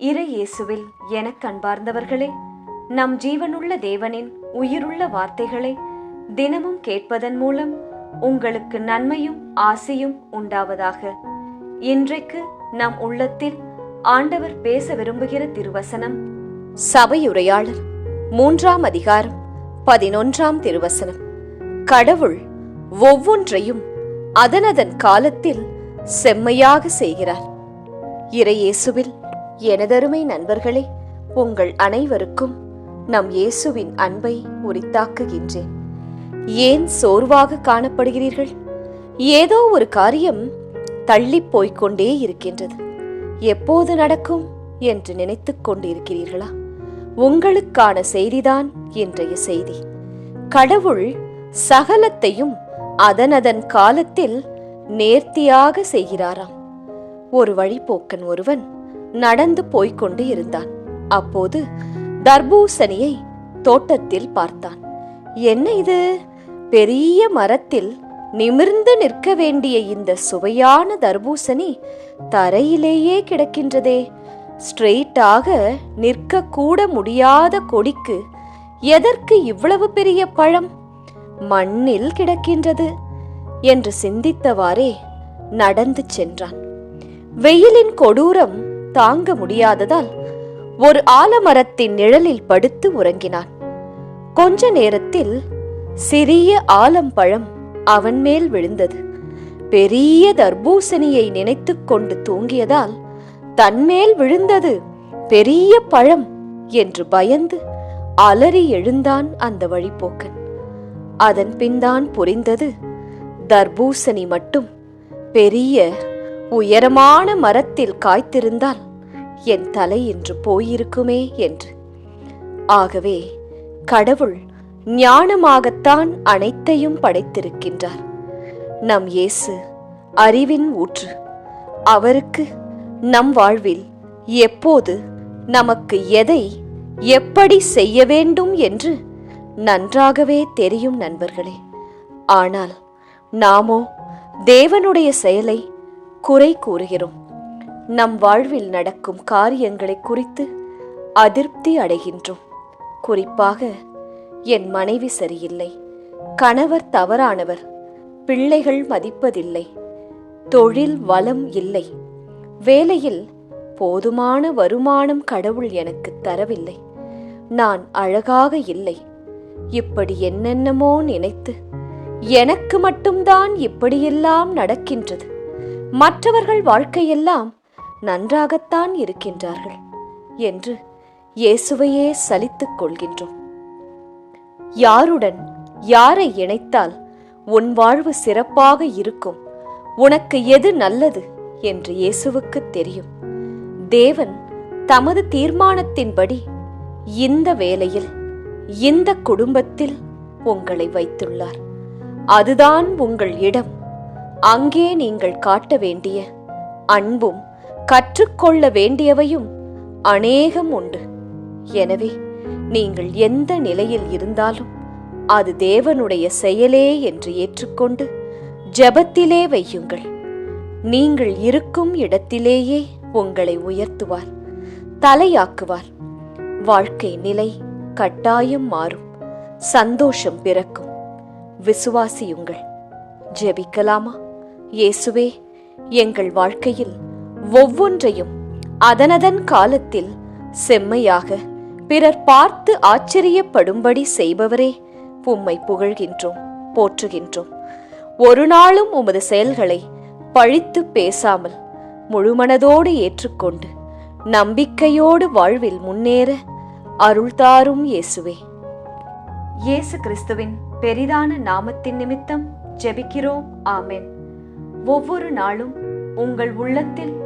இறை இயேசுவில் எனக் கண்பார்ந்தவர்களே நம் ஜீவனுள்ள தேவனின் உயிருள்ள வார்த்தைகளை தினமும் கேட்பதன் மூலம் உங்களுக்கு நன்மையும் ஆசையும் உண்டாவதாக. இன்றைக்கு நம் உள்ளத்தில் ஆண்டவர் பேச விரும்புகிற திருவசனம் சபையுரையாளர் மூன்றாம் அதிகாரம் பதினொன்றாம் திருவசனம். கடவுள் ஒவ்வொன்றையும் அதனதன் காலத்தில் செம்மையாக செய்கிறார். இறையேசுவில் எனதருமை நண்பர்களே உங்கள் அனைவருக்கும் நம் இயேசுவின் அன்பை உரித்தாக்குகின்றேன். ஏன் சோர்வாக காணப்படுகிறீர்கள்? ஏதோ ஒரு காரியம் தள்ளிப் போய்கொண்டே இருக்கின்றது. எப்போது நடக்கும் என்று நினைத்துக் கொண்டிருக்கிறீர்களா? உங்களுக்கான செய்திதான் இன்றைய செய்தி. கடவுள் சகலத்தையும் அதனதன் காலத்தில் நேர்த்தியாக செய்கிறாராம். ஒரு வழிப்போக்கன் ஒருவன் நடந்து போய்கொண்டு இருந்தான். அப்போது தர்பூசணியை தோட்டத்தில் பார்த்தான். என்ன இது? பெரிய மரத்தில் நிமிர்ந்து நிற்க வேண்டிய இந்த சுவையான தர்பூசணி தரையிலேயே கிடக்கின்றதே. ஸ்ட்ரெயிட்டாக நிற்க கூட முடியாத கொடிக்கு எதற்கு இவ்வளவு பெரிய பழம்? மண்ணில் கிடக்கின்றது என்று சிந்தித்தவாறே நடந்து சென்றான். வெயிலின் கொடூரம் தாங்க முடியாததால் ஒரு ஆலமரத்தின் நிழலில் படுத்து உறங்கினான். கொஞ்ச நேரத்தில் சிறிய ஆலம்பழம் அவன் மேல் விழுந்தது. பெரிய தர்பூசணியை நினைத்துக் கொண்டு தூங்கியதால் தன்மேல் விழுந்தது பெரிய பழம் என்று பயந்து அலறி எழுந்தான் அந்த வழிப்போக்கன். அதன் பின்தான் புரிந்தது தர்பூசணி மட்டும் பெரிய உயரமான மரத்தில் காய்த்திருந்தால் என் தலை இன்று போயிருக்குமே என்று. ஆகவே கடவுள் ஞானமாகத்தான் அனைத்தையும் படைத்திருக்கின்றார். நம் இயேசு அறிவின் ஊற்று. அவருக்கு நம் வாழ்வில் எப்போது நமக்கு எதை எப்படி செய்ய வேண்டும் என்று நன்றாகவே தெரியும் நண்பர்களே. ஆனால் நாமோ தேவனுடைய செயலை குறை கூறுகிறோம். நம் வாழ்வில் நடக்கும் காரியங்களை குறித்து அதிருப்தி அடைகின்றோம். குறிப்பாக என் மனைவி சரியில்லை. கணவர் தவறானவர். பிள்ளைகள் மதிப்பதில்லை. தொழில் வளம் இல்லை. வேலையில் போதுமான வருமானம் கடவுள் எனக்கு தரவில்லை. நான் அழகாக இல்லை. இப்படி என்னென்னமோ நினைத்து எனக்கு மட்டும்தான் இப்படியெல்லாம் நடக்கின்றது. மற்றவர்கள் வாழ்க்கையெல்லாம் நன்றாகத்தான் இருக்கின்றார்கள் என்று இயேசுவையே சலித்துக் கொள்கின்றோம். யாருடன் யாரை இணைத்தால் உன் வாழ்வு சிறப்பாக இருக்கும்? உனக்கு எது நல்லது என்று இயேசுவுக்கு தெரியும். தேவன் தமது தீர்மானத்தின்படி இந்த வேலையில் இந்த குடும்பத்தில் உங்களை வைத்துள்ளார். அதுதான் உங்கள் இடம். அங்கே நீங்கள் காட்ட வேண்டிய அன்பும் கற்றுக்கொள்ள வேண்டியவையும் அநேகம் உண்டு. எனவே நீங்கள் எந்த நிலையில் இருந்தாலும் அது தேவனுடைய செயலே என்று ஏற்றுக்கொண்டு ஜெபத்திலே வையுங்கள். நீங்கள் இருக்கும் இடத்திலேயே உங்களை உயர்த்துவார் தலையாக்குவார். வாழ்க்கை நிலை கட்டாயம் மாறும் சந்தோஷம் பிறக்கும். விசுவாசியுங்கள். ஜெபிக்கலாமா? இயேசுவே எங்கள் வாழ்க்கையில் ஒவ்வொன்றையும் அதனதன் காலத்தில் செம்மையாக பிறர் பார்த்து ஆச்சரியப்படும்படி செய்பவரே உம்மை புகழ்கின்றோம் போற்றுகின்றோம். ஒரு நாளும் உமது செயல்களை பழித்து பேசாமல் முழுமனதோடு ஏற்றுக்கொண்டு நம்பிக்கையோடு வாழ்வில் முன்னேற அருள்தாரும் இயேசுவே. இயேசு கிறிஸ்துவின் பெரிதான நாமத்தின் நிமித்தம் ஜெபிக்கிறோம். ஆமென். ஒவ்வொரு நாளும் உங்கள் உள்ளத்தில்